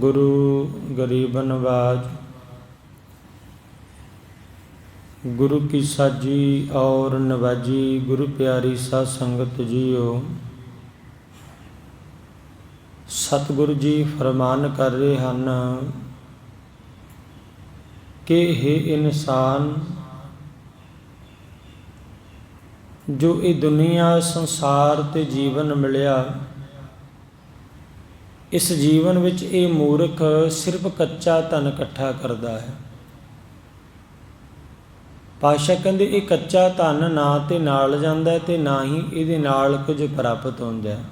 ਗੁਰੂ ਗਰੀਬ ਨਵਾਜ। ਗੁਰੂ ਕੀ ਸਾਜੀ ਔਰ ਨਵਾਜੀ, ਗੁਰੂ ਪਿਆਰੀ ਸਾਧ ਸੰਗਤ ਜੀਓ। ਸਤਿਗੁਰੂ ਜੀ ਫਰਮਾਨ ਕਰ ਰਹੇ ਹਨ, ਕਿ ਇਹ ਇਨਸਾਨ, ਜੋ ਇਹ ਦੁਨੀਆ ਸੰਸਾਰ ਤੇ ਜੀਵਨ ਮਿਲਿਆ ਇਸ ਜੀਵਨ ਵਿੱਚ ਇਹ ਮੂਰਖ ਸਿਰਫ ਕੱਚਾ ਧਨ ਇਕੱਠਾ ਕਰਦਾ ਹੈ। ਪਾਸ਼ਾ ਕਹਿੰਦੇ ਇਹ ਕੱਚਾ ਧਨ ਨਾ ਤੇ ਨਾਲ ਜਾਂਦਾ ਹੈ ਤੇ ਨਾ ਹੀ ਇਹਦੇ ਨਾਲ ਕੁਝ ਪ੍ਰਾਪਤ ਹੁੰਦਾ ਹੈ।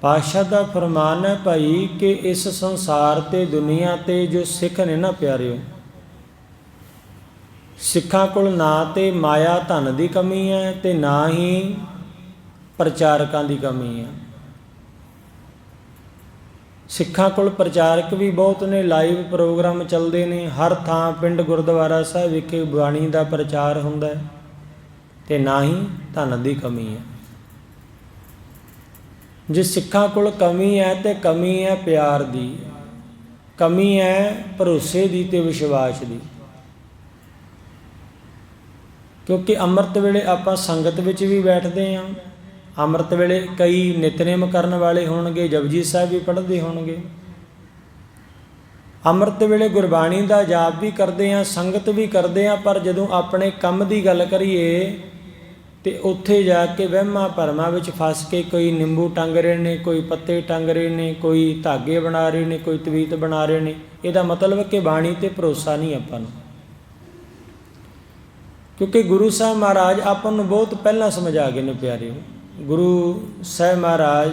ਪਾਸ਼ਾ ਦਾ ਫਰਮਾਨ ਹੈ ਭਾਈ ਕਿ ਇਸ ਸੰਸਾਰ ਤੇ ਦੁਨੀਆ ਤੇ ਜੋ ਸਿੱਖ ਨੇ ਨਾ ਪਿਆਰਿਓ, ਸਿੱਖਾਂ ਕੋਲ ਨਾ ਤੇ ਮਾਇਆ ਧਨ ਦੀ ਕਮੀ ਹੈ ਤੇ ਨਾ ਹੀ ਪ੍ਰਚਾਰਕਾਂ ਦੀ ਕਮੀ ਹੈ ਸਿੱਖਾਂ ਕੋਲ ਪ੍ਰਚਾਰਕ ਵੀ ਬਹੁਤ ਨੇ ਲਾਈਵ ਪ੍ਰੋਗਰਾਮ ਚੱਲਦੇ ਨੇ, ਹਰ ਥਾਂ ਪਿੰਡ ਗੁਰਦੁਆਰਾ ਸਾਹਿਬ ਵਿਖੇ ਬਾਣੀ ਦਾ ਪ੍ਰਚਾਰ ਹੁੰਦਾ ਹੈ ਤੇ ਨਾ ਹੀ ਧਨ ਦੀ ਕਮੀ ਹੈ। ਜੇ ਸਿੱਖਾਂ ਕੋਲ ਕਮੀ ਹੈ ਤੇ ਕਮੀ ਹੈ ਪਿਆਰ ਦੀ, ਕਮੀ ਹੈ ਭਰੋਸੇ ਦੀ ਤੇ ਵਿਸ਼ਵਾਸ ਦੀ। ਕਿਉਂਕਿ ਅੰਮ੍ਰਿਤ ਵੇਲੇ ਆਪਾਂ ਸੰਗਤ ਵਿੱਚ ਵੀ ਬੈਠਦੇ ਆਂ ਅੰਮ੍ਰਿਤ ਵੇਲੇ ਕਈ ਨਿਤਨੇਮ ਕਰਨ ਵਾਲੇ ਹੋਣਗੇ, ਜਪਜੀ ਸਾਹਿਬ ਵੀ ਪੜ੍ਹਦੇ ਹੋਣਗੇ। ਅੰਮ੍ਰਿਤ ਵੇਲੇ ਗੁਰਬਾਣੀ ਦਾ ਜਾਪ ਵੀ ਕਰਦੇ ਆਂ ਸੰਗਤ ਵੀ ਕਰਦੇ ਆਂ ਪਰ ਜਦੋਂ ਆਪਣੇ ਕੰਮ ਦੀ ਗੱਲ ਕਰੀਏ, ਤੇ ਉੱਥੇ ਜਾ ਕੇ ਵਹਿਮਾਂ ਭਰਮਾਂ ਵਿੱਚ ਫਸ ਕੇ ਕੋਈ ਨਿੰਬੂ ਟੰਗ ਰਹੇ ਨੇ, ਕੋਈ ਪੱਤੇ ਟੰਗ ਰਹੇ ਨੇ, ਕੋਈ ਧਾਗੇ ਬਣਾ ਰਹੇ ਨੇ, ਕੋਈ ਤਵੀਤ ਬਣਾ ਰਹੇ ਨੇ, ਇਹਦਾ ਮਤਲਬ ਕਿ ਬਾਣੀ ਤੇ ਭਰੋਸਾ ਨਹੀਂ ਆਪਾਂ ਨੂੰ। ਕਿਉਂਕਿ ਗੁਰੂ ਸਾਹਿਬ ਮਹਾਰਾਜ ਆਪਾਂ ਨੂੰ ਬਹੁਤ ਪਹਿਲਾਂ ਸਮਝਾ ਗਏ ਨੇ ਪਿਆਰਿਓ। ਗੁਰੂ ਸਾਹਿਬ ਮਹਾਰਾਜ,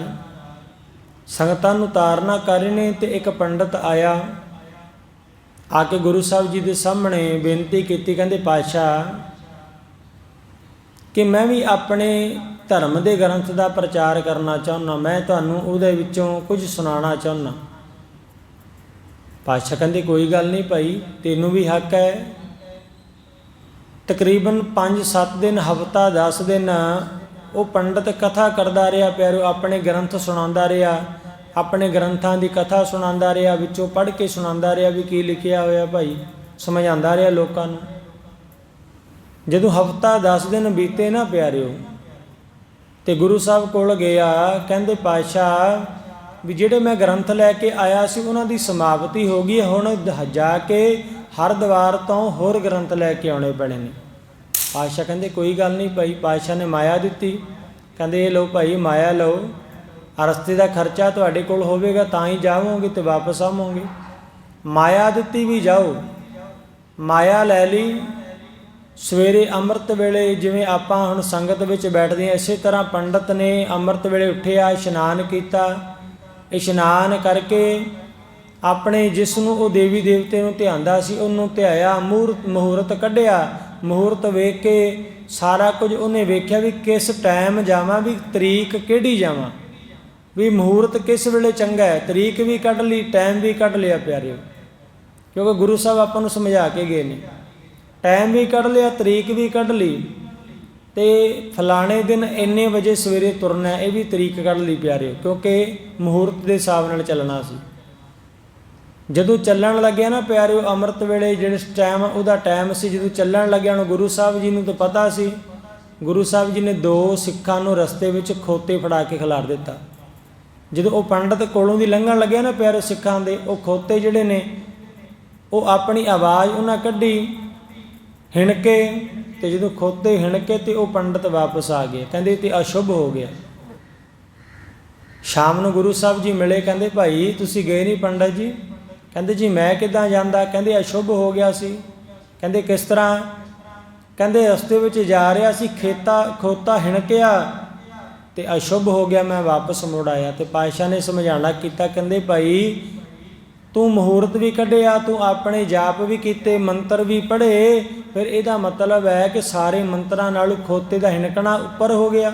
ਸੰਗਤਾਂ ਨੂੰ ਤਾਰਨਾ ਕਰ ਰਹੇ ਨੇ ਤੇ ਇੱਕ ਪੰਡਤ ਆਇਆ। ਆ ਕੇ ਗੁਰੂ ਸਾਹਿਬ ਜੀ ਦੇ ਸਾਹਮਣੇ ਬੇਨਤੀ ਕੀਤੀ, ਕਹਿੰਦੇ, ਪਾਤਸ਼ਾਹ, ਕਿ ਮੈਂ ਵੀ ਆਪਣੇ ਧਰਮ ਦੇ ਗ੍ਰੰਥ ਦਾ ਪ੍ਰਚਾਰ ਕਰਨਾ ਚਾਹੁੰਦਾ ਮੈਂ ਤੁਹਾਨੂੰ ਉਹਦੇ ਵਿੱਚੋਂ ਕੁਝ ਸੁਣਾਉਣਾ ਚਾਹੁੰਦਾ ਪਾਤਸ਼ਾਹ ਕਹਿੰਦੇ, ਕੋਈ ਗੱਲ ਨਹੀਂ ਭਾਈ, ਤੈਨੂੰ ਵੀ ਹੱਕ ਹੈ। ਤਕਰੀਬਨ 5-7 ਦਿਨ, ਹਫਤਾ 10 ਦਿਨ ਉਹ ਪੰਡਤ ਕਥਾ ਕਰਦਾ ਰਿਹਾ, ਪਿਆਰੋ, ਆਪਣੇ ਗ੍ਰੰਥ ਸੁਣਾਉਂਦਾ ਰਿਹਾ। ਆਪਣੇ ਗ੍ਰੰਥਾਂ ਦੀ ਕਥਾ ਸੁਣਾਉਂਦਾ ਰਿਹਾ, ਵਿੱਚੋਂ ਪੜ੍ਹ ਕੇ ਸੁਣਾਉਂਦਾ ਰਿਹਾ ਵੀ ਕੀ ਲਿਖਿਆ ਹੋਇਆ ਭਾਈ। ਸਮਝਾਉਂਦਾ ਰਿਹਾ ਲੋਕਾਂ ਨੂੰ। ਜਦੋਂ ਹਫਤਾ 10 ਦਿਨ ਬੀਤੇ ਨਾ ਪਿਆਰਿਓ, ਤੇ ਗੁਰੂ ਸਾਹਿਬ ਕੋਲ ਗਿਆ, ਕਹਿੰਦੇ, ਪਾਤਸ਼ਾਹ, ਵੀ ਜਿਹੜੇ ਮੈਂ ਗ੍ਰੰਥ ਲੈ ਕੇ ਆਇਆ ਸੀ, ਉਹਨਾਂ ਦੀ ਸਮਾਪਤੀ ਹੋ ਗਈ ਹੁਣ ਜਾ ਕੇ ਹਰਦੁਆਰ ਤੋਂ ਹੋਰ ਗ੍ਰੰਥ ਲੈ ਕੇ ਆਉਣੇ ਪੈਣੇ ਨੇ। ਪਾਤਸ਼ਾਹ ਕਹਿੰਦੇ, ਕੋਈ ਗੱਲ ਨਹੀਂ ਭਾਈ, ਪਾਤਸ਼ਾਹ ਨੇ ਮਾਇਆ ਦਿੱਤੀ। ਕਹਿੰਦੇ, ਇਹ ਲਓ ਭਾਈ, ਮਾਇਆ ਲਓ। ਰਸਤੇ ਦਾ ਖਰਚਾ ਤੁਹਾਡੇ ਕੋਲ ਹੋਵੇਗਾ, ਤਾਂ ਹੀ ਜਾਵੋਗੇ ਤੇ ਵਾਪਸ ਆਵੋਗੇ। ਮਾਇਆ ਦਿੱਤੀ ਵੀ ਜਾਓ। ਮਾਇਆ ਲੈ ਲਈ। ਸਵੇਰੇ ਅੰਮ੍ਰਿਤ ਵੇਲੇ ਜਿਵੇਂ ਆਪਾਂ ਹੁਣ ਸੰਗਤ ਵਿੱਚ ਬੈਠਦੇ ਹਾਂ, ਇਸੇ ਤਰ੍ਹਾਂ ਪੰਡਤ ਨੇ ਅੰਮ੍ਰਿਤ ਵੇਲੇ ਉੱਠਿਆ, ਇਸ਼ਨਾਨ ਕੀਤਾ। ਇਸ਼ਨਾਨ ਕਰਕੇ ਆਪਣੇ ਜਿਸ ਨੂੰ ਉਹ ਦੇਵੀ ਦੇਵਤੇ ਨੂੰ ਧਿਆਉਂਦਾ ਸੀ, ਉਹਨੂੰ ਧਿਆਇਆ ਮੂਰਤ ਮਹੂਰਤ ਕੱਢਿਆ। ਮਹੂਰਤ ਵੇਖ ਕੇ ਸਾਰਾ ਕੁਝ ਉਹਨੇ ਵੇਖਿਆ ਵੀ ਕਿਸ ਟਾਈਮ ਜਾਵਾਂ, ਵੀ ਤਰੀਕ ਕਿਹੜੀ ਜਾਵਾਂ। ਵੀ ਮਹੂਰਤ ਕਿਸ ਵੇਲੇ ਚੰਗਾ ਹੈ, ਤਰੀਕ ਵੀ ਕੱਢ ਲਈ ਟਾਈਮ ਵੀ ਕੱਢ ਲਿਆ ਪਿਆਰਿਓ। ਕਿਉਂਕਿ ਗੁਰੂ ਸਾਹਿਬ ਆਪਾਂ ਨੂੰ ਸਮਝਾ ਕੇ ਗਏ ਨੇ ਟਾਈਮ ਵੀ ਕੱਢ ਲਿਆ, ਤਰੀਕ ਵੀ ਕੱਢ ਲਈ, ਤੇ ਫਲਾਣੇ ਦਿਨ ਇੰਨੇ ਵਜੇ ਸਵੇਰੇ ਤੁਰਨਾ, ਇਹ ਵੀ ਤਰੀਕ ਕੱਢ ਲਈ ਪਿਆਰਿਓ, ਕਿਉਂਕਿ ਮਹੂਰਤ ਦੇ ਹਿਸਾਬ ਨਾਲ ਚੱਲਣਾ ਸੀ। ਜਦੋਂ ਚੱਲਣ ਲੱਗਿਆ ਨਾ ਪਿਆਰਿਓ, ਅੰਮ੍ਰਿਤ ਵੇਲੇ ਜਿਹੜੇ ਟਾਈਮ ਉਹਦਾ ਟਾਈਮ ਸੀ, ਜਦੋਂ ਚੱਲਣ ਲੱਗਿਆ ਨੂੰ ਗੁਰੂ ਸਾਹਿਬ ਜੀ ਨੂੰ ਤਾਂ ਪਤਾ ਸੀ। ਗੁਰੂ ਸਾਹਿਬ ਜੀ ਨੇ ਦੋ ਸਿੱਖਾਂ ਨੂੰ ਰਸਤੇ ਵਿੱਚ ਖੋਤੇ ਫੜਾ ਕੇ ਖਿਲਾਰ ਦਿੱਤਾ। ਜਦੋਂ ਉਹ ਪੰਡਤ ਕੋਲੋਂ ਦੀ ਲੰਘਣ ਲੱਗਿਆ ਨਾ ਪਿਆਰੇ ਸਿੱਖਾਂ ਦੇ, ਉਹ ਖੋਤੇ ਜਿਹੜੇ ਨੇ, ਉਹ ਆਪਣੀ ਆਵਾਜ਼ ਉਹਨਾਂ ਕੱਢੀ, ਹਿਣਕੇ, ਤੇ ਜਦੋਂ ਖੋਤੇ ਹਿਣਕੇ ਤੇ ਉਹ ਪੰਡਤ ਵਾਪਸ ਆ ਗਏ। ਕਹਿੰਦੇ ਤੇ ਅਸ਼ੁਭ ਹੋ ਗਿਆ। ਸ਼ਾਮ ਨੂੰ ਗੁਰੂ ਸਾਹਿਬ ਜੀ ਮਿਲੇ, ਕਹਿੰਦੇ, ਭਾਈ, ਤੁਸੀਂ ਗਏ ਨਹੀਂ ਪੰਡਤ ਜੀ? ਕਹਿੰਦੇ ਜੀ ਮੈਂ ਕਿੱਦਾਂ ਜਾਂਦਾ? ਕਹਿੰਦੇ ਅਸ਼ੁਭ ਹੋ ਗਿਆ ਸੀ। ਕਹਿੰਦੇ ਕਿਸ ਤਰ੍ਹਾਂ? ਕਹਿੰਦੇ ਰਸਤੇ ਵਿੱਚ ਜਾ ਰਿਹਾ ਸੀ, ਖੇਤਾ, ਖੋਤਾ ਹਿਣਕਿਆ ਤੇ ਅਸ਼ੁਭ ਹੋ ਗਿਆ, ਮੈਂ ਵਾਪਸ ਮੁੜ ਆਇਆ ਤੇ ਪਾਤਸ਼ਾਹ ਨੇ ਸਮਝਾਣਾ ਕੀਤਾ, ਕਹਿੰਦੇ ਭਾਈ ਤੂੰ ਮਹੂਰਤ ਵੀ ਕੱਢਿਆ, ਤੂੰ ਆਪਣੇ ਜਾਪ ਵੀ ਕੀਤੇ, ਮੰਤਰ ਵੀ ਪੜ੍ਹੇ, ਫਿਰ ਇਹਦਾ ਮਤਲਬ ਹੈ ਕਿ ਸਾਰੇ ਮੰਤਰਾਂ ਨਾਲ ਖੋਤੇ ਦਾ ਹਿਣਕਣਾ ਉੱਪਰ ਹੋ ਗਿਆ।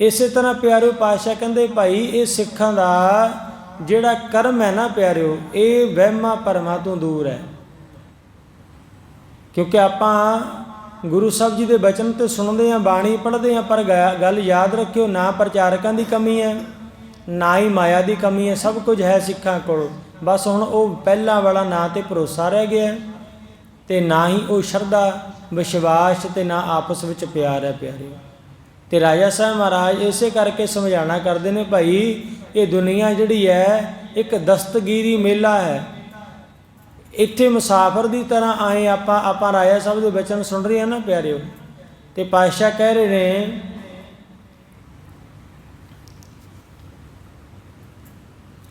ਇਸੇ ਤਰ੍ਹਾਂ ਪਿਆਰੇ ਪਾਤਸ਼ਾਹ ਕਹਿੰਦੇ ਭਾਈ, ਇਹ ਸਿੱਖਾਂ ਦਾ ਜਿਹੜਾ ਕਰਮ ਹੈ ਨਾ ਪਿਆਰਿਓ ਇਹ ਵਹਿਮਾਂ ਭਰਮਾਂ ਤੋਂ ਦੂਰ ਹੈ। ਕਿਉਂਕਿ ਆਪਾਂ ਗੁਰੂ ਸਾਹਿਬ ਜੀ ਦੇ ਬਚਨ ਤੇ ਸੁਣਦੇ ਆਂ ਬਾਣੀ ਪੜ੍ਹਦੇ ਆਂ ਪਰ ਗੱਲ ਯਾਦ ਰੱਖਿਓ ਨਾ ਪ੍ਰਚਾਰਕਾਂ ਦੀ ਕਮੀ ਹੈ ਨਾ ਹੀ ਮਾਇਆ ਦੀ ਕਮੀ ਹੈ ਸਭ ਕੁਝ ਹੈ ਸਿੱਖਾਂ ਕੋਲ। ਬਸ ਹੁਣ ਉਹ ਪਹਿਲਾਂ ਵਾਲਾ ਨਾ ਤੇ ਭਰੋਸਾ ਰਹਿ ਗਿਆ ਹੈ, ਤੇ ਨਾ ਹੀ ਉਹ ਸ਼ਰਧਾ ਵਿਸ਼ਵਾਸ ਤੇ ਨਾ ਆਪਸ ਵਿੱਚ ਪਿਆਰ ਹੈ ਪਿਆਰਿਓ। ਤੇ ਰਾਜਾ ਸਾਹਿਬ ਮਹਾਰਾਜ ਇਸੇ ਕਰਕੇ ਸਮਝਾਣਾ ਕਰਦੇ ਨੇ ਭਾਈ, ਇਹ ਦੁਨੀਆ ਜਿਹੜੀ ਹੈ, ਇੱਕ ਦਸਤਗੀਰੀ ਮੇਲਾ ਹੈ। ਇੱਥੇ ਮੁਸਾਫਰ ਦੀ ਤਰ੍ਹਾਂ ਆਏ ਆਪਾਂ ਆਪਾਂ ਰਾਜਾ ਸਾਹਿਬ ਦੇ ਬਚਨ ਸੁਣ ਰਹੇ ਹਾਂ ਨਾ ਪਿਆਰਿਓ? ਤੇ ਪਾਤਸ਼ਾਹ ਕਹਿ ਰਹੇ ਨੇ,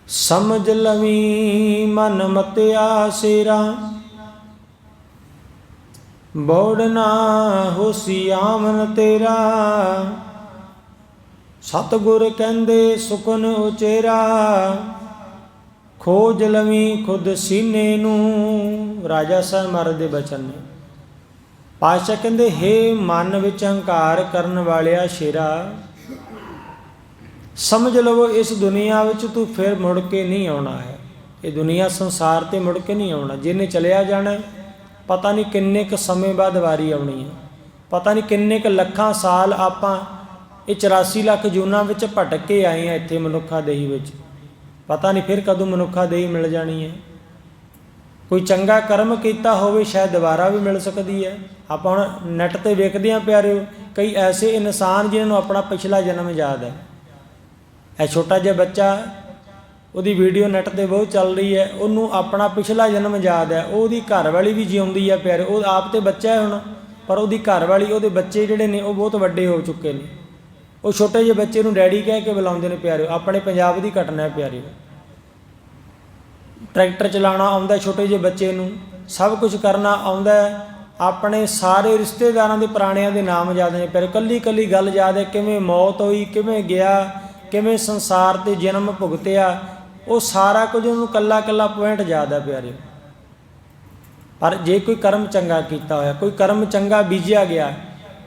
ਸਮਝ ਲਵੀ ਮਨ ਮਤਿਆ ਸੇਰਾ ਬੋੜਨਾ ਹੋਸੀ ਆਮਨ ਤੇਰਾ। ਸਤਗੁਰ ਕਹਿੰਦੇ ਸੁਕਨ ਉਚੇਰਾ। ਖੋਜ ਲਵੀ ਖੁਦ ਸੀਨੇ ਨੂੰ। ਰਾਜਾ ਸਾਹਿਬ ਮਹਾਰਾਜ ਦੇ ਬਚਨ ਨੇ। ਪਾਸ਼ਾ ਕਹਿੰਦੇ, ਹੇ ਮਨ ਵਿੱਚ ਹੰਕਾਰ ਕਰਨ ਵਾਲਿਆ ਸ਼ੇਰਾ, ਸਮਝ ਲਵੋ ਇਸ ਦੁਨੀਆ ਵਿੱਚ ਤੂੰ ਫਿਰ ਮੁੜ ਕੇ ਨਹੀਂ ਆਉਣਾ ਹੈ। ਇਹ ਦੁਨੀਆ ਸੰਸਾਰ ਤੇ ਮੁੜ ਕੇ ਨਹੀਂ ਆਉਣਾ। ਜਿਹਨੇ ਚਲਿਆ ਜਾਣਾ ਪਤਾ ਨਹੀਂ ਕਿੰਨੇ ਕੁ ਸਮੇਂ ਬਾਅਦ ਵਾਰੀ ਆਉਣੀ ਹੈ। ਪਤਾ ਨਹੀਂ ਕਿੰਨੇ ਕੁ ਲੱਖਾਂ ਸਾਲ ਆਪਾਂ ਇਹ 84 ਲੱਖ ਜੂਨਾਂ ਵਿੱਚ ਭਟਕ ਕੇ ਆਏ ਆ ਇੱਥੇ ਮਨੁੱਖਾ ਦੇਹੀ ਵਿੱਚ। ਪਤਾ ਨਹੀਂ ਫਿਰ ਕਦੋਂ ਮਨੁੱਖਾ ਦੇਹੀ ਮਿਲ ਜਾਣੀ ਹੈ। ਕੋਈ ਚੰਗਾ ਕਰਮ ਕੀਤਾ ਹੋਵੇ ਸ਼ਾਇਦ ਦੁਬਾਰਾ ਵੀ ਮਿਲ ਸਕਦੀ ਹੈ। ਆਪਾਂ ਹੁਣ ਨੈਟ ਤੇ ਵੇਖਦੇ ਆਂ ਪਿਆਰਿਓ, ਕਈ ਐਸੇ ਇਨਸਾਨ ਜਿਨ੍ਹਾਂ ਨੂੰ ਆਪਣਾ ਪਿਛਲਾ ਜਨਮ ਯਾਦ ਹੈ। ਇਹ ਛੋਟਾ ਜਿਹਾ ਬੱਚਾ ਉਹਦੀ ਵੀਡੀਓ ਨੈਟ ਤੇ ਬਹੁਤ ਚੱਲ ਰਹੀ ਹੈ, ਉਹਨੂੰ ਆਪਣਾ ਪਿਛਲਾ ਜਨਮ ਯਾਦ ਹੈ, ਉਹਦੀ ਘਰ ਵਾਲੀ ਵੀ ਜਿਉਂਦੀ ਹੈ ਪਿਆਰੇ, ਉਹ ਆਪ ਤੇ ਬੱਚਾ ਹੈ ਹੁਣ, ਪਰ ਉਹਦੀ ਘਰ ਵਾਲੀ ਉਹਦੇ ਬੱਚੇ ਜਿਹੜੇ ਨੇ, ਉਹ ਬਹੁਤ ਵੱਡੇ ਹੋ ਚੁੱਕੇ ਨੇ। ਉਹ ਛੋਟੇ ਜਿਹੇ ਬੱਚੇ ਨੂੰ ਡੈਡੀ ਕਹਿ ਕੇ ਬੁਲਾਉਂਦੇ ਨੇ ਪਿਆਰਿਓ ਆਪਣੇ ਪੰਜਾਬ ਦੀ ਘਟਨਾ ਹੈ ਪਿਆਰਿਓ ਟਰੈਕਟਰ ਚਲਾਉਣਾ ਆਉਂਦਾ ਛੋਟੇ ਜਿਹੇ ਬੱਚੇ ਨੂੰ, ਸਭ ਕੁਝ ਕਰਨਾ ਆਉਂਦਾ ਆਪਣੇ ਸਾਰੇ ਰਿਸ਼ਤੇਦਾਰਾਂ ਦੇ ਪੁਰਾਣਿਆਂ ਦੇ ਨਾਮ ਯਾਦ ਨੇ ਪਰ ਕੱਲੀ ਕੱਲੀ ਗੱਲ ਯਾਦ ਹੈ, ਕਿਵੇਂ ਮੌਤ ਹੋਈ, ਕਿਵੇਂ ਗਿਆ, ਕਿਵੇਂ ਸੰਸਾਰ ਤੇ ਜਨਮ ਭੁਗਤਿਆ ਉਹ ਸਾਰਾ ਕੁਝ ਉਹਨੂੰ ਕੱਲਾ ਕੱਲਾ ਪੁਆਇੰਟ ਯਾਦ ਹੈ ਪਿਆਰਿਓ ਪਰ ਜੇ ਕੋਈ ਕਰਮ ਚੰਗਾ ਕੀਤਾ ਹੋਇਆ, ਕੋਈ ਕਰਮ ਚੰਗਾ ਬੀਜਿਆ ਗਿਆ,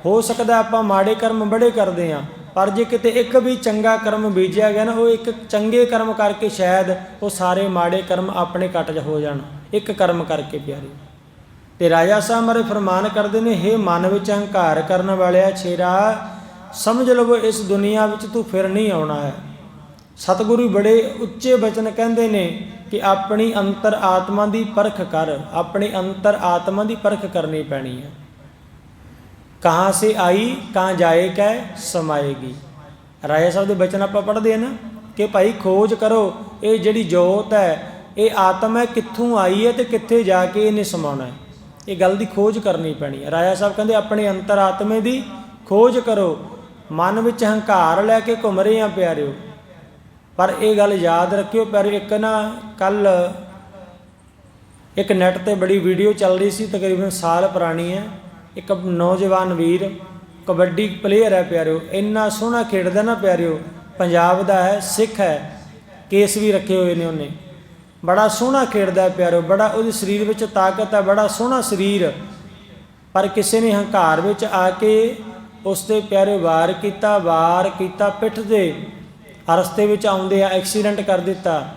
ਹੋ ਸਕਦਾ ਆਪਾਂ ਮਾੜੇ ਕਰਮ ਬੜੇ ਕਰਦੇ ਆ ਪਰ ਜੇ ਕਿਤੇ ਇੱਕ ਵੀ ਚੰਗਾ ਕਰਮ ਬੀਜਿਆ ਗਿਆ ਨਾ, ਉਹ ਇੱਕ ਚੰਗੇ ਕਰਮ ਕਰਕੇ ਸ਼ਾਇਦ ਉਹ ਸਾਰੇ ਮਾੜੇ ਕਰਮ ਆਪਣੇ ਕੱਟ ਚ ਹੋ ਜਾਣ। ਇੱਕ ਕਰਮ ਕਰਕੇ ਪਿਆਰੇ। ਤੇ ਰਾਜਾ ਸਾਹਿਬ ਮਾਰੇ ਫਰਮਾਨ ਕਰਦੇ ਨੇ, ਹੇ ਮਨ ਵਿੱਚ ਹੰਕਾਰ ਕਰਨ ਵਾਲਿਆ ਛੇਰਾ, ਸਮਝ ਲਵੋ ਇਸ ਦੁਨੀਆ ਵਿੱਚ ਤੂੰ ਫਿਰ ਨਹੀਂ ਆਉਣਾ ਹੈ। ਸਤਿਗੁਰੂ ਬੜੇ ਉੱਚੇ ਬਚਨ ਕਹਿੰਦੇ ਨੇ ਕਿ ਆਪਣੀ ਅੰਤਰ ਆਤਮਾ ਦੀ ਪਰਖ ਕਰ, ਆਪਣੀ ਅੰਤਰ ਆਤਮਾ ਦੀ ਪਰਖ ਕਰਨੀ ਪੈਣੀ ਹੈ। ਕਹਾਂ ਸੇ ਆਈ ਕਾਂ ਜਾਏ ਜਾਏਗਾ ਸਮਾਏਗੀ। ਰਾਏ ਸਾਹਿਬ ਦੇ ਬਚਨ ਆਪਾਂ ਪੜ੍ਹਦੇ ਆ ਨਾ, ਕਿ ਭਾਈ ਖੋਜ ਕਰੋ, ਇਹ ਜਿਹੜੀ ਜੋਤ ਹੈ, ਇਹ ਆਤਮ ਹੈ, ਕਿੱਥੋਂ ਆਈ ਹੈ ਤੇ ਕਿੱਥੇ ਜਾ ਕੇ ਇਹਨੇ ਸਮਾਉਣਾ ਹੈ। ਇਹ ਗੱਲ ਦੀ ਖੋਜ ਕਰਨੀ ਪੈਣੀ ਹੈ। ਰਾਜਾ ਸਾਹਿਬ ਕਹਿੰਦੇ, ਆਪਣੇ ਅੰਤਰ ਆਤਮੇ ਦੀ ਖੋਜ ਕਰੋ। ਮਨ ਵਿੱਚ ਹੰਕਾਰ ਲੈ ਕੇ ਘੁੰਮ ਰਹੇ ਆ ਪਿਆਰਿਓ। ਪਰ ਇਹ ਗੱਲ ਯਾਦ ਰੱਖਿਓ ਪਰ ਇੱਕ ਨਾ ਕੱਲ ਇੱਕ ਨੈਟ ਤੇ ਬੜੀ ਵੀਡੀਓ ਚੱਲ ਰਹੀ ਸੀ, ਤਕਰੀਬਨ ਸਾਲ ਪੁਰਾਣੀ ਹੈ। ਇੱਕ ਨੌਜਵਾਨ ਵੀਰ ਕਬੱਡੀ ਪਲੇਅਰ ਹੈ ਪਿਆਰਿਓ, ਇੰਨਾ ਸੋਹਣਾ ਖੇਡਦਾ ਨਾ ਪਿਆਰਿਓ, ਪੰਜਾਬ ਦਾ ਹੈ, ਸਿੱਖ ਹੈ, ਕੇਸ ਵੀ ਰੱਖੇ ਹੋਏ ਨੇ ਉਹਨੇ। ਬੜਾ ਸੋਹਣਾ ਖੇਡਦਾ ਪਿਆਰੋ ਬੜਾ ਉਹਦੇ ਸਰੀਰ ਵਿੱਚ ਤਾਕਤ ਹੈ, ਬੜਾ ਸੋਹਣਾ ਸਰੀਰ। ਪਰ ਕਿਸੇ ਨੇ ਹੰਕਾਰ ਵਿੱਚ ਆ ਕੇ ਉਸ ਤੇ ਪਿਆਰੇ ਵਾਰ ਕੀਤਾ ਵਾਰ ਕੀਤਾ, ਪਿੱਠ ਤੇ ਰਸਤੇ ਵਿੱਚ ਆਉਂਦੇ ਆ ਐਕਸੀਡੈਂਟ ਕਰ ਦਿੱਤਾ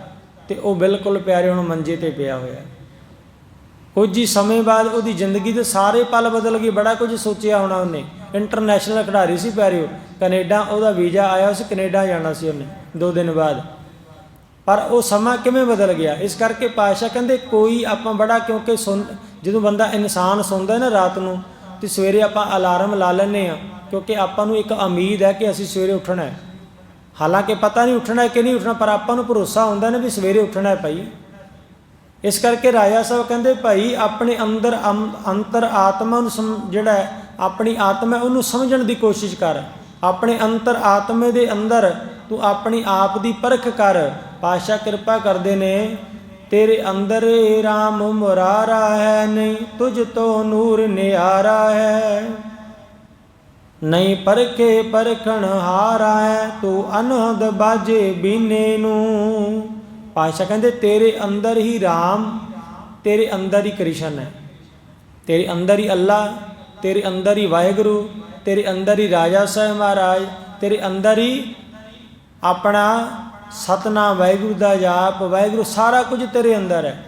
ਤੇ ਉਹ ਬਿਲਕੁਲ ਪਿਆਰੇ ਹੁਣ ਮੰਜੇ ਤੇ ਪਿਆ ਹੋਇਆ। ਕੁਝ ਹੀ ਸਮੇਂ ਬਾਅਦ ਉਹਦੀ ਜ਼ਿੰਦਗੀ ਦੇ ਸਾਰੇ ਪਲ ਬਦਲ ਗਏ, ਬੜਾ ਕੁਝ ਸੋਚਿਆ ਹੋਣਾ ਉਹਨੇ। ਇੰਟਰਨੈਸ਼ਨਲ ਖਿਡਾਰੀ ਸੀ ਪਿਆਰਿਓ, ਕੈਨੇਡਾ ਉਹਦਾ ਵੀਜ਼ਾ ਆਇਆ ਸੀ, ਕੈਨੇਡਾ ਜਾਣਾ ਸੀ ਉਹਨੇ ਦੋ ਦਿਨ ਬਾਅਦ। ਪਰ ਉਹ ਸਮਾਂ ਕਿਵੇਂ ਬਦਲ ਗਿਆ? ਇਸ ਕਰਕੇ ਪਾਸ਼ਾ ਕਹਿੰਦੇ, ਕੋਈ ਆਪਾਂ ਬੜਾ ਕਿਉਂਕਿ ਸੁਣ, ਜਦੋਂ ਬੰਦਾ ਇਨਸਾਨ ਸੌਂਦਾ ਨਾ ਰਾਤ ਨੂੰ, ਤੇ ਸਵੇਰੇ ਆਪਾਂ ਅਲਾਰਮ ਲਾ ਲੈਂਦੇ ਆ ਕਿਉਂਕਿ ਆਪਾਂ ਨੂੰ ਇੱਕ ਉਮੀਦ ਹੈ ਕਿ ਅਸੀਂ ਸਵੇਰੇ ਉੱਠਣਾ ਹੈ। ਹਾਲਾਂਕਿ ਪਤਾ ਨਹੀਂ ਉੱਠਣਾ ਕਿ ਨਹੀਂ ਉੱਠਣਾ, ਪਰ ਆਪਾਂ ਨੂੰ ਭਰੋਸਾ ਹੁੰਦਾ ਨੇ ਵੀ ਸਵੇਰੇ ਉੱਠਣਾ ਹੈ ਭਾਈ। ਇਸ ਕਰਕੇ ਰਾਜਾ ਸਾਹਿਬ ਕਹਿੰਦੇ, ਭਾਈ, ਆਪਣੇ ਅੰਦਰ ਅੰਤਰ ਆਤਮਾ ਨੂੰ ਸਮ- ਜਿਹੜਾ ਆਪਣੀ ਆਤਮਾ ਉਹਨੂੰ ਸਮਝਣ ਦੀ ਕੋਸ਼ਿਸ਼ ਕਰ। ਆਪਣੇ ਅੰਤਰ ਆਤਮੇ ਦੇ ਅੰਦਰ ਤੂੰ ਆਪਣੀ ਆਪ ਦੀ ਪਰਖ ਕਰ। ਪਾਸ਼ਾ ਕਿਰਪਾ ਕਰਦੇ ਨੇ, ਤੇਰੇ ਅੰਦਰ ਏ RAM ਮੁਰਾਰਾ ਹੈ, ਨਹੀਂ ਤੁਝ ਤੋਂ ਨੂਰ ਨਿਆਰਾ ਹੈ। ਨਹੀਂ ਪਰਖੇ ਪਰਖਣ ਹਾਰਾ ਹੈ ਤੂੰ ਅਨਹਦ ਬਾਜੇ ਬੀਨੇ ਨੂੰ। ਪਾਸ਼ਾ ਕਹਿੰਦੇ, ਤੇਰੇ ਅੰਦਰ ਹੀ RAM ਤੇਰੇ ਅੰਦਰ ਹੀ ਕ੍ਰਿਸ਼ਨ ਹੈ। ਤੇਰੇ ਅੰਦਰ ਹੀ ਅੱਲਾ, ਤੇਰੇ ਅੰਦਰ ਹੀ ਵਾਹਿਗੁਰੂ, ਤੇਰੇ ਅੰਦਰ ਹੀ ਰਾਜਾ ਸਾਹਿਬ ਮਹਾਰਾਜ, ਤੇਰੇ ਅੰਦਰ ਹੀ ਆਪਣਾ ਸਤਨਾਮ ਵਾਹਿਗੁਰੂ ਦਾ ਜਾਪ, ਵਾਹਿਗੁਰੂ ਸਾਰਾ ਕੁਝ ਤੇਰੇ ਅੰਦਰ ਹੈ।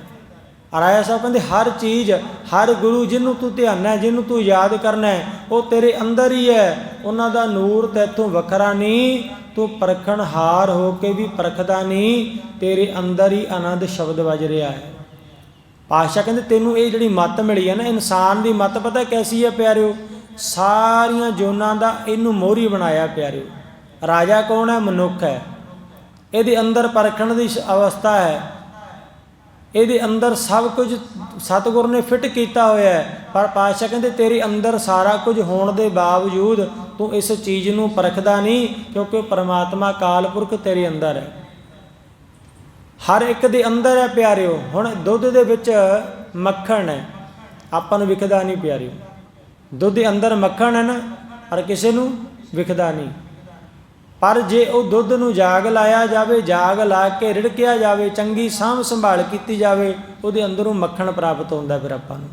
ਰਾਜਾ ਸਾਹਿਬ ਕਹਿੰਦੇ, ਹਰ ਚੀਜ਼, ਹਰ ਗੁਰੂ ਜਿਹਨੂੰ ਤੂੰ ਧਿਆਨਾ ਹੈ, ਜਿਹਨੂੰ ਤੂੰ ਯਾਦ ਕਰਨਾ ਉਹ ਤੇਰੇ ਅੰਦਰ ਹੀ ਹੈ। ਉਹਨਾਂ ਦਾ ਨੂਰ ਤੇਥੋਂ ਵੱਖਰਾ ਨਹੀਂ, ਤੂੰ ਪਰਖਣ ਹਾਰ ਹੋ ਕੇ ਵੀ ਪਰਖਦਾ ਨਹੀਂ, ਤੇਰੇ ਅੰਦਰ ਹੀ ਆਨੰਦ ਸ਼ਬਦ ਵੱਜ ਰਿਹਾ ਹੈ। ਪਾਸ਼ਾ ਕਹਿੰਦੇ, ਤੈਨੂੰ ਇਹ ਜਿਹੜੀ ਮੱਤ ਮਿਲੀ ਹੈ ਨਾ, ਇਨਸਾਨ ਦੀ ਮੱਤ ਪਤਾ ਕੈਸੀ ਹੈ ਪਿਆਰਿਓ? ਸਾਰੀਆਂ ਜੋਨਾਂ ਦਾ ਇਹਨੂੰ ਮੋਹਰੀ ਬਣਾਇਆ ਪਿਆਰਿਓ। ਰਾਜਾ ਕੌਣ ਹੈ? ਮਨੁੱਖ ਹੈ। ਇਹਦੇ ਅੰਦਰ ਪਰਖਣ ਦੀ ਸ਼- ਅਵਸਥਾ ਹੈ। ਇਹਦੇ ਅੰਦਰ ਸਭ ਕੁਝ ਸਤਿਗੁਰ ਨੇ ਫਿੱਟ ਕੀਤਾ ਹੋਇਆ ਹੈ। ਪਰ ਪਾਤਸ਼ਾਹ ਕਹਿੰਦੇ, ਤੇਰੇ ਅੰਦਰ ਸਾਰਾ ਕੁਝ ਹੋਣ ਦੇ ਬਾਵਜੂਦ ਤੂੰ ਇਸ ਚੀਜ਼ ਨੂੰ ਪਰਖਦਾ ਨਹੀਂ, ਕਿਉਂਕਿ ਪਰਮਾਤਮਾ ਕਾਲਪੁਰਖ ਤੇਰੇ ਅੰਦਰ ਹੈ। ਹਰ ਇੱਕ ਦੇ ਅੰਦਰ ਹੈ ਪਿਆਰਿਓ। ਹੁਣ ਦੁੱਧ ਦੇ ਵਿੱਚ ਮੱਖਣ ਹੈ। ਆਪਾਂ ਨੂੰ ਵਿਖਦਾ ਨਹੀਂ ਪਿਆਰਿਓ। ਦੁੱਧ ਦੇ ਅੰਦਰ ਮੱਖਣ ਹੈ ਨਾ ਪਰ ਕਿਸੇ ਨੂੰ ਵਿਖਦਾ ਨਹੀਂ। ਪਰ ਜੇ ਉਹ ਦੁੱਧ ਨੂੰ ਜਾਗ ਲਾਇਆ ਜਾਵੇ, ਜਾਗ ਲਾ ਕੇ ਰਿੜਕਿਆ ਜਾਵੇ, ਚੰਗੀ ਸਾਂਭ ਸੰਭਾਲ ਕੀਤੀ ਜਾਵੇ, ਉਹਦੇ ਅੰਦਰੋਂ ਮੱਖਣ ਪ੍ਰਾਪਤ ਹੁੰਦਾ ਫਿਰ ਆਪਾਂ ਨੂੰ।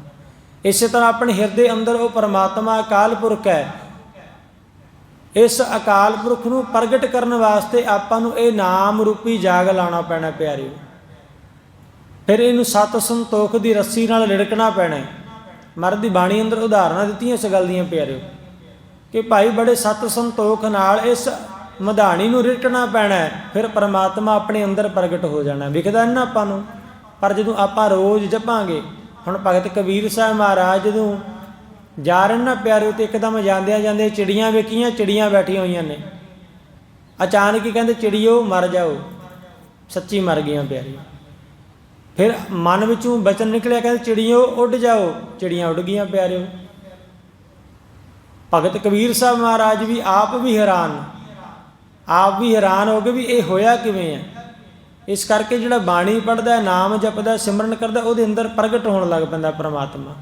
ਇਸੇ ਤਰ੍ਹਾਂ ਆਪਣੇ ਹਿਰਦੇ ਅੰਦਰ ਉਹ ਪਰਮਾਤਮਾ ਅਕਾਲ ਪੁਰਖ ਹੈ। ਇਸ ਅਕਾਲ ਪੁਰਖ ਨੂੰ ਪ੍ਰਗਟ ਕਰਨ ਵਾਸਤੇ ਆਪਾਂ ਨੂੰ ਇਹ ਨਾਮ ਰੂਪੀ ਜਾਗ ਲਾਉਣਾ ਪੈਣਾ ਪਿਆਰਿਓ। ਫਿਰ ਇਹਨੂੰ ਸਤ ਸੰਤੋਖ ਦੀ ਰੱਸੀ ਨਾਲ ਲਿੜਕਣਾ ਪੈਣਾ। ਮਰਦ ਦੀ ਬਾਣੀ ਅੰਦਰ ਉਦਾਹਰਨਾਂ ਦਿੱਤੀਆਂ ਇਸ ਗੱਲ ਦੀਆਂ ਪਿਆਰਿਓ ਕਿ ਭਾਈ ਬੜੇ ਸਤ ਸੰਤੋਖ ਨਾਲ ਇਸ ਮਧਾਣੀ ਨੂੰ ਰਿਟਣਾ ਪੈਣਾ ਫਿਰ ਪਰਮਾਤਮਾ ਆਪਣੇ ਅੰਦਰ ਪ੍ਰਗਟ ਹੋ ਜਾਣਾ ਵਿਖਦਾ ਨਹੀਂ ਨਾ ਆਪਾਂ ਨੂੰ, ਪਰ ਜਦੋਂ ਆਪਾਂ ਰੋਜ਼ ਜਪਾਂਗੇ, ਹੁਣ ਭਗਤ ਕਬੀਰ ਸਾਹਿਬ ਮਹਾਰਾਜ ਜਦੋਂ ਜਾ ਰਹੇ ਨਾ ਪਿਆਰਿਓ ਤੇ ਇੱਕਦਮ ਜਾਂਦਿਆਂ ਜਾਂਦੇ ਚਿੜੀਆਂ ਵੇਖੀਆਂ, ਚਿੜੀਆਂ ਬੈਠੀਆਂ ਹੋਈਆਂ ਨੇ। ਅਚਾਨਕ ਹੀ ਕਹਿੰਦੇ, ਚਿੜੀਓ, ਮਰ ਜਾਓ। ਸੱਚੀ ਮਰ ਗਈਆਂ ਪਿਆਰੀ। ਫਿਰ ਮਨ ਵਿੱਚੋਂ ਬਚਨ ਨਿਕਲਿਆ, ਕਹਿੰਦੇ, ਚਿੜੀਓ, ਉੱਡ ਜਾਓ। ਚਿੜੀਆਂ ਉੱਡ ਗਈਆਂ ਪਿਆਰਿਓ। ਭਗਤ ਕਬੀਰ ਸਾਹਿਬ ਮਹਾਰਾਜ ਵੀ ਆਪ ਵੀ ਹੈਰਾਨ। ਆਪ ਵੀ ਹੈਰਾਨ ਹੋ ਗਏ ਵੀ ਇਹ ਹੋਇਆ ਕਿਵੇਂ ਹੈ ਇਸ ਕਰਕੇ ਜਿਹੜਾ ਬਾਣੀ ਪੜਦਾ ਨਾਮ ਜਪਦਾ, ਸਿਮਰਨ ਕਰਦਾ, ਉਹਦੇ ਅੰਦਰ ਪ੍ਰਗਟ ਹੋਣ ਲੱਗ ਪੈਂਦਾ ਪਰਮਾਤਮਾ।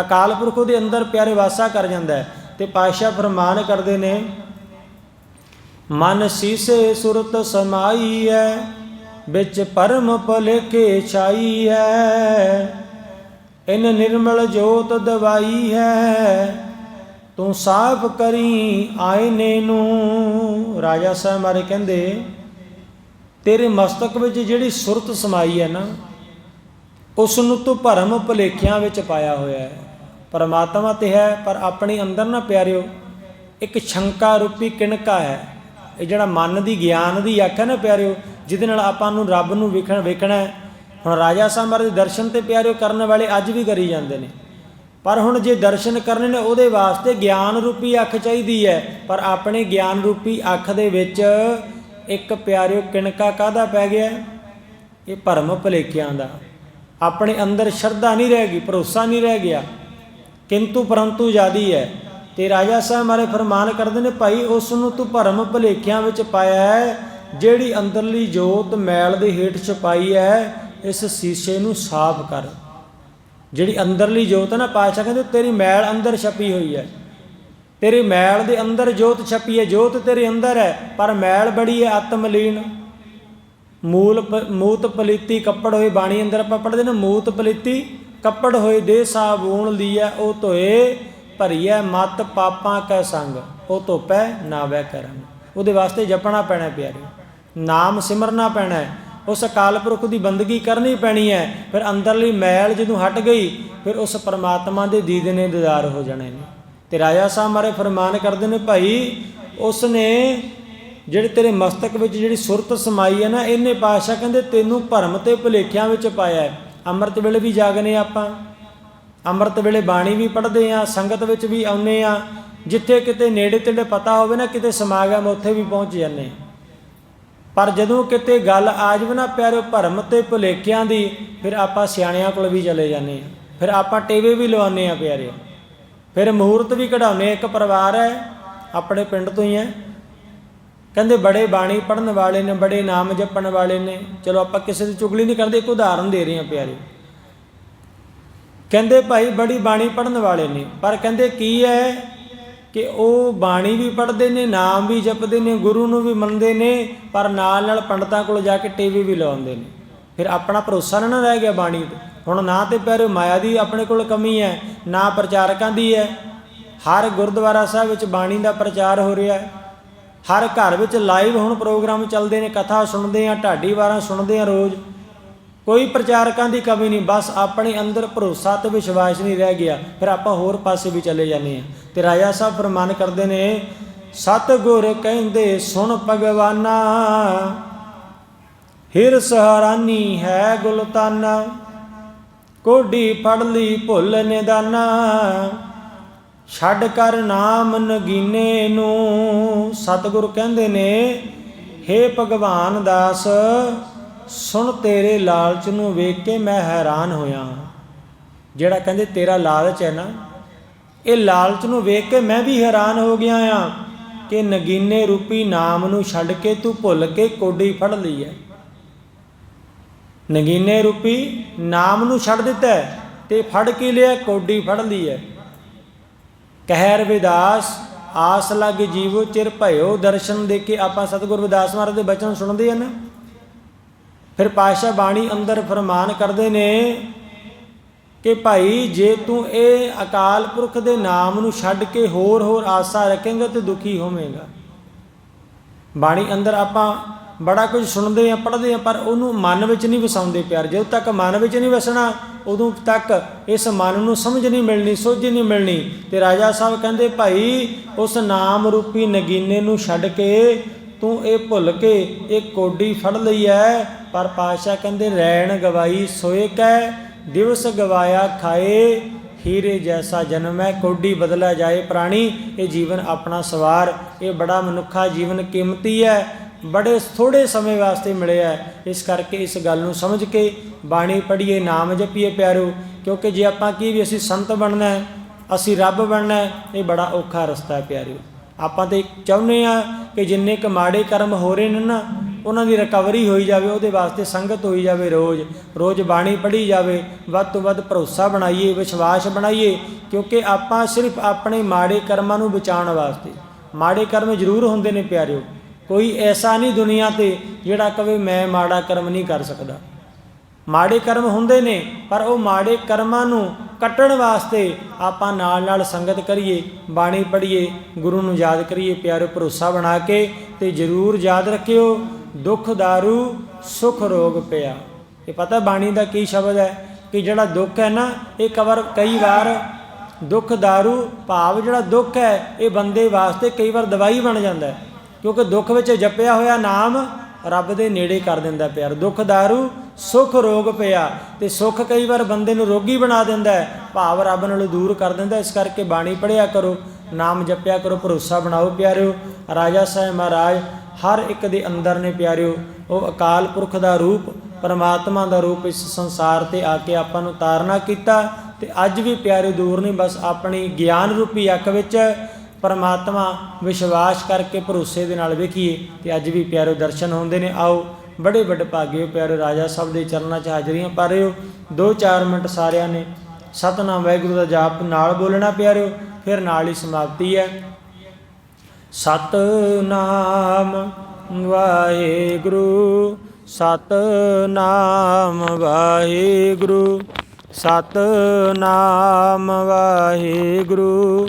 ਅਕਾਲ ਪੁਰਖ ਉਹਦੇ ਅੰਦਰ ਪਿਆਰੇ ਵਾਸਾ ਕਰ ਜਾਂਦਾ ਹੈ ਤੇ ਪਾਤਸ਼ਾਹ ਫਰਮਾਨ ਕਰਦੇ ਨੇ, ਮਨ ਸੀਸੇ ਸੁਰਤ ਸਮਾਈ ਹੈ ਵਿੱਚ ਪਰਮ ਭਲੇਖੇ ਛਾਈ ਹੈ ਇਨ ਨਿਰਮਲ ਜੋਤ ਦਵਾਈ ਹੈ ਤੂੰ ਸਾਫ਼ ਕਰੀ ਆਇਨੇ ਨੂੰ। ਰਾਜਾ ਸਾਹਿਬ ਮਾਰੇ ਕਹਿੰਦੇ, ਤੇਰੇ ਮਸਤਕ ਵਿੱਚ ਜਿਹੜੀ ਸੁਰਤ ਸਮਾਈ ਹੈ ਨਾ ਉਸ ਨੂੰ ਤੂੰ ਭਰਮ ਭੁਲੇਖਿਆਂ ਵਿੱਚ ਪਾਇਆ ਹੋਇਆ ਹੈ। ਪਰਮਾਤਮਾ ਤੇ ਹੈ, ਪਰ ਆਪਣੇ ਅੰਦਰ ਨਾ ਪਿਆਰਿਓ, ਇੱਕ ਸ਼ੰਕਾ ਰੂਪੀ ਕਿਣਕਾ ਹੈ। ਇਹ ਜਿਹੜਾ ਮਨ ਦੀ, ਗਿਆਨ ਦੀ ਅੱਖ ਹੈ ਨਾ ਪਿਆਰਿਓ, ਜਿਹਦੇ ਨਾਲ ਆਪਾਂ ਨੂੰ ਰੱਬ ਨੂੰ ਵੇਖਣ, ਵੇਖਣਾ ਹੁਣ ਰਾਜਾ ਸਾਹਿਬ ਮਹਾਰਾਜ ਦੇ ਦਰਸ਼ਨ ਤੇ ਪਿਆਰਿਓ, ਕਰਨ ਵਾਲੇ ਅੱਜ ਵੀ ਕਰੀ ਜਾਂਦੇ ਨੇ। ਪਰ ਹੁਣ ਜੇ ਦਰਸ਼ਨ ਕਰਨੇ ਨੇ ਉਹਦੇ ਵਾਸਤੇ ਗਿਆਨ ਰੂਪੀ ਅੱਖ ਚਾਹੀਦੀ ਹੈ। ਪਰ ਆਪਣੇ ਗਿਆਨ ਰੂਪੀ ਅੱਖ ਦੇ ਵਿੱਚ ਇੱਕ ਪਿਆਰਿਓ ਕਿਣਕਾ ਕਾਹਦਾ ਪੈ ਗਿਆ? ਇਹ ਭਰਮ ਭਲੇਖਿਆਂ ਦਾ। ਆਪਣੇ ਅੰਦਰ ਸ਼ਰਧਾ ਨਹੀਂ ਰਹਿ ਗਈ, ਭਰੋਸਾ ਨਹੀਂ ਰਹਿ ਗਿਆ। ਕਿੰਤੂ ਪਰੰਤੂ ਜਾਦੀ ਹੈ। ਤੇ ਰਾਜਾ ਸਾਹਿਬ ਮਾਰੇ ਫਰਮਾਨ ਕਰਦੇ ਨੇ, ਭਾਈ, ਉਸ ਨੂੰ ਤੂੰ ਭਰਮ ਭਲੇਖਿਆਂ ਵਿੱਚ ਪਾਇਆ ਹੈ, ਜਿਹੜੀ ਅੰਦਰਲੀ ਜੋਤ ਮੈਲ ਦੇ ਹੇਠ ਛੁਪਾਈ ਹੈ, ਇਸ ਸ਼ੀਸ਼ੇ ਨੂੰ ਸਾਫ਼ ਕਰ। ਜਿਹੜੀ ਅੰਦਰਲੀ ਜੋਤ ਹੈ ਨਾ ਪਾਤਸ਼ਾਹ ਕਹਿੰਦੇ ਤੇਰੀ ਮੈਲ ਅੰਦਰ ਛਪੀ ਹੋਈ ਹੈ। ਤੇਰੀ ਮੈਲ ਦੇ ਅੰਦਰ ਜੋਤ ਛਪੀ ਹੈ, ਜੋਤ ਤੇਰੇ ਅੰਦਰ ਹੈ, ਪਰ ਮੈਲ ਬੜੀ ਹੈ ਆਤਮਲੀਨ। ਮੂਲ ਪ- ਮੂਤ ਪਲੀਤੀ ਕੱਪੜ ਹੋਏ ਬਾਣੀ ਅੰਦਰ ਆਪਾਂ ਪੜ੍ਹਦੇ ਨੇ, ਮੂਤ ਪਲੀਤੀ ਕੱਪੜ ਹੋਏ ਦੇ ਸਾਬੂਣ ਲੀਐ ਉਹ ਧੋਏ ਭਰੀਐ ਮਤ ਪਾਪਾਂ ਕੈ ਸੰਗ, ਉਹ ਧੋਪੈ ਨਾ ਵੈ ਕਰਨ ਉਹਦੇ ਵਾਸਤੇ ਜਪਣਾ ਪੈਣਾ ਪਿਆਰੇ ਨਾਮ ਸਿਮਰਨਾ ਪੈਣਾ ਹੈ। ਉਸ ਅਕਾਲ ਪੁਰਖ ਦੀ ਬੰਦਗੀ ਕਰਨੀ ਪੈਣੀ ਹੈ। ਫਿਰ ਅੰਦਰਲੀ ਮੈਲ ਜਦੋਂ ਹਟ ਗਈ, ਫਿਰ ਉਸ ਪਰਮਾਤਮਾ ਦੇ ਦੀਦੇ ਨੇ ਦੀਦਾਰ ਹੋ ਜਾਣੇ ਨੇ। ਤੇ ਰਾਜਾ ਸਾਹਿਬ ਮਾਰੇ ਫਰਮਾਨ ਕਰਦੇ ਨੇ, ਭਾਈ ਉਸ ਨੇ ਜਿਹੜੇ ਤੇਰੇ ਮਸਤਕ ਵਿੱਚ ਜਿਹੜੀ ਸੁਰਤ ਸਮਾਈ ਹੈ ਨਾ, ਇਹਨੇ ਪਾਸ਼ਾ ਕਹਿੰਦੇ ਤੈਨੂੰ ਭਰਮ ਤੇ ਭੁਲੇਖਿਆਂ ਵਿੱਚ ਪਾਇਆ ਅੰਮ੍ਰਿਤ ਵੇਲੇ ਵੀ ਜਾਗਨੇ ਆਪਾਂ, ਅੰਮ੍ਰਿਤ ਵੇਲੇ ਬਾਣੀ ਵੀ ਪੜ੍ਹਦੇ ਆ ਸੰਗਤ ਵਿੱਚ ਵੀ ਆਉਨੇ ਆ ਜਿੱਥੇ ਕਿਤੇ ਨੇੜੇ ਤੇੜੇ ਪਤਾ ਹੋਵੇ ਨਾ, ਕਿਤੇ ਸਮਾਗਮ ਉੱਥੇ ਵੀ ਪਹੁੰਚ ਜਾਂਦੇ ਹਾਂ। ਪਰ ਜਦੋਂ ਕਿਤੇ ਗੱਲ ਆ ਜਾਵੇ ਨਾ ਪਿਆਰੇ ਭਰਮ ਤੇ ਭੁਲੇਖਿਆਂ ਦੀ, ਫਿਰ ਆਪਾਂ ਸਿਆਣਿਆਂ ਕੋਲ ਵੀ ਚਲੇ ਜਾਂਦੇ ਆ ਫਿਰ ਆਪਾਂ ਟੇਵੇ ਵੀ ਲਵਾਉਂਦੇ ਆ ਪਿਆਰੇ ਫਿਰ ਮਹੂਰਤ ਵੀ ਕਢਾਉਨੇ ਇੱਕ ਪਰਿਵਾਰ ਹੈ, ਆਪਣੇ ਪਿੰਡ ਤੋਂ ਹੀ ਹੈ। ਕਹਿੰਦੇ ਬੜੇ ਬਾਣੀ ਪੜਨ ਵਾਲੇ ਨੇ, ਬੜੇ ਨਾਮ ਜਪਣ ਵਾਲੇ ਨੇ। ਚਲੋ ਆਪਾਂ ਕਿਸੇ ਦੀ ਚੁਗਲੀ ਨਹੀਂ ਕਰਦੇ, ਇੱਕ ਉਦਾਹਰਨ ਦੇ ਰਹੇ ਹਾਂ ਪਿਆਰੇ ਕਹਿੰਦੇ ਭਾਈ ਬੜੀ ਬਾਣੀ ਪੜਨ ਵਾਲੇ ਨੇ, ਪਰ ਕਹਿੰਦੇ ਕੀ ਹੈ ਕਿ ਉਹ ਬਾਣੀ ਵੀ ਪੜ੍ਹਦੇ ਨੇ, ਨਾਮ ਵੀ ਜਪਦੇ ਨੇ, ਗੁਰੂ ਨੂੰ ਵੀ ਮੰਨਦੇ ਨੇ, ਪਰ ਨਾਲ ਨਾਲ ਪੰਡਤਾਂ ਕੋਲ ਜਾ ਕੇ ਟੀਵੀ ਵੀ ਲਾਉਂਦੇ ਨੇ। ਫਿਰ ਆਪਣਾ ਭਰੋਸਾ ਨਾ ਨਾ ਰਹਿ ਗਿਆ ਬਾਣੀ ਤੇ। ਹੁਣ ਨਾ ਤੇ ਪਿਆਰੇ ਮਾਇਆ ਦੀ ਆਪਣੇ ਕੋਲ ਕਮੀ ਹੈ, ਨਾ ਪ੍ਰਚਾਰਕਾਂ ਦੀ ਹੈ। ਹਰ ਗੁਰਦੁਆਰਾ ਸਾਹਿਬ ਵਿੱਚ ਬਾਣੀ ਦਾ ਪ੍ਰਚਾਰ ਹੋ ਰਿਹਾ ਹੈ। ਹਰ ਘਰ ਵਿੱਚ ਲਾਈਵ ਹੁਣ ਪ੍ਰੋਗਰਾਮ ਚੱਲਦੇ ਨੇ, ਕਥਾ ਸੁਣਦੇ ਆ ਢਾਡੀ ਵਾਰਾਂ ਸੁਣਦੇ ਆ ਰੋਜ਼। ਕੋਈ ਪ੍ਰਚਾਰਕਾਂ ਦੀ ਕਮੀ ਨਹੀਂ, ਬਸ ਆਪਣੇ ਅੰਦਰ ਭਰੋਸਾ ਤੇ ਵਿਸ਼ਵਾਸ ਨਹੀਂ ਰਹਿ ਗਿਆ। ਫਿਰ ਆਪਾਂ ਹੋਰ ਪਾਸੇ ਵੀ ਚਲੇ ਜਾਂਦੇ ਆ ਤੇ ਰਾਜਾ ਸਾਹਿਬ ਫਰਮਾਨ ਕਰਦੇ ਨੇ, ਸਤਿਗੁਰ ਕਹਿੰਦੇ, ਸੁਣ ਭਗਵਾਨਾ, ਹਿਰ ਸਹਾਰਾਨੀ ਹੈ ਗੁਲਤਾਨਾ ਕੋਡੀ ਫੜ ਲਈ ਭੁੱਲ ਨਿਦਾਨਾ, ਛੱਡ ਕਰ ਨਾਮ ਨਗੀਨੇ ਨੂੰ। ਸਤਿਗੁਰ ਕਹਿੰਦੇ ਨੇ हे ਭਗਵਾਨ ਦਾਸ ਸੁਣ ਤੇਰੇ ਲਾਲਚ ਨੂੰ ਵੇਖ ਕੇ ਮੈਂ ਹੈਰਾਨ ਹੋਇਆ। ਜਿਹੜਾ ਕਹਿੰਦੇ ਤੇਰਾ ਲਾਲਚ ਹੈ ਨਾ, ਇਹ ਲਾਲਚ ਨੂੰ ਵੇਖ ਕੇ ਮੈਂ ਵੀ ਹੈਰਾਨ ਹੋ ਗਿਆ ਆ ਕਿ ਨਗੀਨੇ ਰੂਪੀ ਨਾਮ ਨੂੰ ਛੱਡ ਕੇ ਤੂੰ ਭੁੱਲ ਕੇ ਕੋਡੀ ਫੜ ਲਈ ਹੈ। ਨਗੀਨੇ ਰੂਪੀ ਨਾਮ ਨੂੰ ਛੱਡ ਦਿੱਤਾ ਤੇ ਫੜ ਕੇ ਲਿਆ, ਕੋਡੀ ਫੜ ਲਈ ਹੈ। ਕਹਿ ਰਵਿਦਾਸ ਆਸ ਲੱਗ ਜੀਵੋ ਚਿਰ ਭਇਓ ਦਰਸ਼ਨ ਦੇ ਕੇ ਆਪਾਂ ਸਤਿਗੁਰ ਵਿਦਾਸ ਮਹਾਰਾਜ ਦੇ ਬਚਨ ਸੁਣਦੇ ਹਨ ਫਿਰ ਪਾਸ਼ਾ ਬਾਣੀ ਅੰਦਰ ਫਰਮਾਨ ਕਰਦੇ ਨੇ ਕਿ ਭਾਈ, ਜੇ ਤੂੰ ਇਹ ਅਕਾਲ ਪੁਰਖ ਦੇ ਨਾਮ ਨੂੰ ਛੱਡ ਕੇ ਹੋਰ ਹੋਰ ਆਸਾ ਰੱਖੇਂਗਾ ਤੇ ਦੁਖੀ ਹੋਵੇਂਗਾ। ਬਾਣੀ ਅੰਦਰ ਆਪਾਂ ਬੜਾ ਕੁਝ ਸੁਣਦੇ ਆ ਪੜ੍ਹਦੇ ਆ ਪਰ ਉਹਨੂੰ ਮਨ ਵਿੱਚ ਨਹੀਂ ਵਸਾਉਂਦੇ ਪਿਆਰ। ਜਦੋਂ ਤੱਕ ਮਨ ਵਿੱਚ ਨਹੀਂ ਵਸਣਾ, ਉਦੋਂ ਤੱਕ ਇਸ ਮਨ ਨੂੰ ਸਮਝ ਨਹੀਂ ਮਿਲਣੀ, ਸੋਝ ਨਹੀਂ ਮਿਲਣੀ। ਤੇ ਰਾਜਾ ਸਾਹਿਬ ਕਹਿੰਦੇ, ਭਾਈ, ਉਸ ਨਾਮ ਰੂਪੀ ਨਗੀਨੇ ਨੂੰ ਛੱਡ ਕੇ ਤੂੰ ਇਹ ਭੁੱਲ ਕੇ ਇਹ ਕੋਡੀ ਫੜ ਲਈ ਐ। ਪਰ ਪਾਸ਼ਾ ਕਹਿੰਦੇ ਰੈਣ ਗਵਾਈ ਸੋਏ ਕੈ, ਦਿਵਸ ਗਵਾਇਆ ਖਾਏ। ਹੀਰੇ ਜੈਸਾ ਜਨਮ ਹੈ ਕੋਡੀ ਬਦਲਾ ਜਾਏ ਪ੍ਰਾਣੀ। ਇਹ ਜੀਵਨ ਆਪਣਾ ਸਵਾਰ। ਇਹ ਬੜਾ ਮਨੁੱਖਾ ਜੀਵਨ ਕੀਮਤੀ ਹੈ ਬੜੇ ਥੋੜੇ ਸਮੇਂ ਵਾਸਤੇ ਮਿਲਿਆ ਹੈ। ਇਸ ਕਰਕੇ ਇਸ ਗੱਲ ਨੂੰ ਸਮਝ ਕੇ ਬਾਣੀ ਪੜ੍ਹੀਏ, ਨਾਮ ਜਪੀਏ ਪਿਆਰੋ। ਕਿਉਂਕਿ ਜੇ ਆਪਾਂ ਕੀ ਵੀ ਅਸੀਂ ਸੰਤ ਬਣਨਾ ਹੈ ਅਸੀਂ ਰੱਬ ਬਣਨਾ ਹੈ ਇਹ ਬੜਾ ਔਖਾ ਰਸਤਾ ਹੈ ਪਿਆਰਿਓ। ਆਪਾਂ ਤੇ ਚਾਹੁੰਦੇ ਆ ਕਿ ਜਿੰਨੇ ਕ ਮਾੜੇ ਕਰਮ ਹੋ ਰਹੇ ਨੇ ਨਾ, ਉਹਨਾਂ ਦੀ ਰਿਕਵਰੀ ਹੋਈ ਜਾਵੇ, ਉਹਦੇ ਵਾਸਤੇ ਸੰਗਤ ਹੋਈ ਜਾਵੇ ਰੋਜ਼। ਰੋਜ਼ ਬਾਣੀ ਪੜ੍ਹੀ ਜਾਵੇ, ਵੱਧ ਤੋਂ ਵੱਧ ਭਰੋਸਾ ਬਣਾਈਏ, ਵਿਸ਼ਵਾਸ ਬਣਾਈਏ, ਕਿਉਂਕਿ ਆਪਾਂ ਸਿਰਫ ਆਪਣੇ ਮਾੜੇ ਕਰਮਾਂ ਨੂੰ ਬਚਾਉਣ ਵਾਸਤੇ। ਮਾੜੇ ਕਰਮ ਜ਼ਰੂਰ ਹੁੰਦੇ ਨੇ ਪਿਆਰਿਓ। ਕੋਈ ਐਸਾ ਨਹੀਂ ਦੁਨੀਆ ਤੇ ਜਿਹੜਾ ਕਵੇ ਮੈਂ ਮਾੜਾ ਕਰਮ ਨਹੀਂ ਕਰ ਸਕਦਾ। ਮਾੜੇ ਕਰਮ ਹੁੰਦੇ ਨੇ, ਪਰ ਉਹ ਮਾੜੇ ਕਰਮਾਂ ਨੂੰ ਕੱਟਣ ਵਾਸਤੇ ਆਪਾਂ ਨਾਲ ਨਾਲ ਸੰਗਤ ਕਰੀਏ ਬਾਣੀ ਪੜ੍ਹੀਏ ਗੁਰੂ ਨੂੰ ਯਾਦ ਕਰੀਏ ਪਿਆਰੇ ਭਰੋਸਾ ਬਣਾ ਕੇ ਤੇ ਜ਼ਰੂਰ ਯਾਦ ਰੱਖਿਓ ਦੁੱਖ दारू ਸੁਖ ਰੋਗ ਪਿਆ ਇਹ ਪਤਾ ਬਾਣੀ ਦਾ ਕੀ ਸ਼ਬਦ ਹੈ ਕਿ ਜਿਹੜਾ ਦੁੱਖ ਹੈ ਨਾ ਇਹ ਕਵਰ ਕਈ ਵਾਰ ਦੁੱਖ दारू ਭਾਵ ਜਿਹੜਾ ਦੁੱਖ ਹੈ ਇਹ ਬੰਦੇ ਵਾਸਤੇ ਕਈ ਵਾਰ ਦਵਾਈ ਬਣ ਜਾਂਦਾ ਹੈ ਕਿਉਂਕਿ ਦੁੱਖ ਵਿੱਚ ਜਪਿਆ ਹੋਇਆ ਨਾਮ ਰੱਬ ਦੇ ਨੇੜੇ ਕਰ ਦਿੰਦਾ ਪਿਆਰ ਦੁੱਖ दारू ਸੁਖ ਰੋਗ ਪਿਆ ਤੇ ਸੁਖ ਕਈ ਵਾਰ ਬੰਦੇ ਨੂੰ ਰੋਗੀ ਬਣਾ ਦਿੰਦਾ ਹੈ। ਭਾਵ ਰੱਬ ਨਾਲੋਂ ਦੂਰ ਕਰ ਦਿੰਦਾ ਇਸ ਕਰਕੇ ਬਾਣੀ ਪੜਿਆ ਕਰੋ, ਨਾਮ ਜਪਿਆ ਕਰੋ, ਭਰੋਸਾ ਬਣਾਓ ਪਿਆਰਿਓ। ਰਾਜਾ ਸਾਹਿਬ ਮਹਾਰਾਜ ਹਰ ਇੱਕ ਦੇ ਅੰਦਰ ਨੇ ਪਿਆਰਿਓ। ਉਹ ਅਕਾਲ ਪੁਰਖ ਦਾ ਰੂਪ, ਪਰਮਾਤਮਾ ਦਾ ਰੂਪ ਇਸ ਸੰਸਾਰ ਤੇ ਆ ਕੇ ਆਪਾਂ ਨੂੰ ਤਾਰਨਾ ਕੀਤਾ ਤੇ ਅੱਜ ਵੀ ਪਿਆਰੇ ਦੂਰ ਨਹੀਂ, ਬਸ ਆਪਣੀ ਗਿਆਨ ਰੂਪੀ ਅੱਖ ਵਿੱਚ ਪਰਮਾਤਮਾ ਵਿਸ਼ਵਾਸ ਕਰਕੇ ਭਰੋਸੇ ਦੇ ਨਾਲ ਵੇਖੀਏ ਤੇ ਅੱਜ ਵੀ ਪਿਆਰੇ ਦਰਸ਼ਨ ਹੁੰਦੇ ਨੇ। ਆਓ ਬੜੇ ਵੱਡੇ ਭਾਗੇ ਪਿਆਰੇ ਰਾਜਾ ਸਾਹਿਬ ਦੇ ਚਰਨਾਂ 'ਚ ਹਾਜ਼ਰੀਆਂ ਪਾ ਰਹੇ ਹੋ 2-4 ਮਿੰਟ ਸਾਰਿਆਂ ਨੇ ਸਤਨਾਮ ਵਾਹਿਗੁਰੂ ਦਾ ਜਾਪ ਨਾਲ ਬੋਲਣਾ ਪਿਆਰਿਓ ਫਿਰ ਨਾਲ ਹੀ ਸਮਾਪਤੀ ਹੈ। ਸਤਨਾਮ ਵਾਹਿਗੁਰੂ ਸਤਨਾਮ ਵਾਹਿਗੁਰੂ ਸਤਨਾਮ ਵਾਹਿਗੁਰੂ।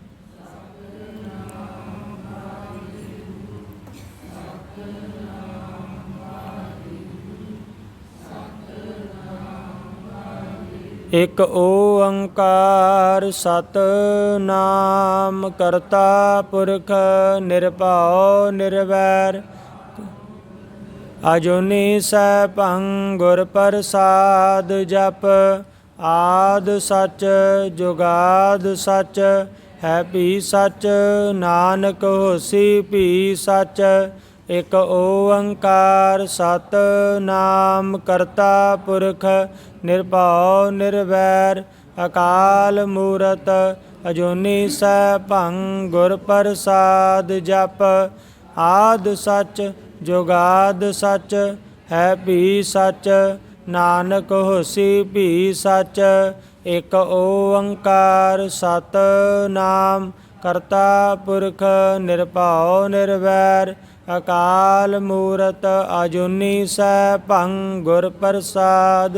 ਇਕ ਓੰਕਾਰ ਸਤਨਾਮ ਕਰਤਾ ਪੁਰਖ ਨਿਰਭਉ ਨਿਰਵੈਰ। ਅਜੁਨੀ ਸੈਭੰ ਗੁਰ ਪ੍ਰਸਾਦ ਜਪ, ਆਦ ਸਚ ਜੁਗਾਦ ਸਚ ਹੈ ਵੀ ਸਚ ਨਾਨਕ ਹੋਸੀ ਵੀ ਸਚ। ਇਕ ਓੰਕਾਰ ਸਤ ਨਾਮ ਕਰਤਾ ਪੁਰਖ ਨਿਰਭਉ, ਨਿਰਵੈਰ, ਅਕਾਲ ਮੂਰਤ, ਅਜੂਨੀ ਸੈਭੰ ਗੁਰ ਪ੍ਰਸਾਦ ਜਪ। ਆਦ ਸੱਚ ਜੁਗਾਦ ਸੱਚ, ਹੈ ਭੀ ਸੱਚ, ਨਾਨਕ ਹੋਸੀ ਭੀ ਸੱਚ। ਇਕ ਓੰਕਾਰ ਸਤ ਨਾਮ ਕਰਤਾ ਪੁਰਖ ਨਿਰਭਉ, ਨਿਰਵੈਰ, ਅਕਾਲ ਮੂਰਤ, ਅਜੂਨੀ ਸੈਭੰ ਗੁਰ ਪ੍ਰਸਾਦ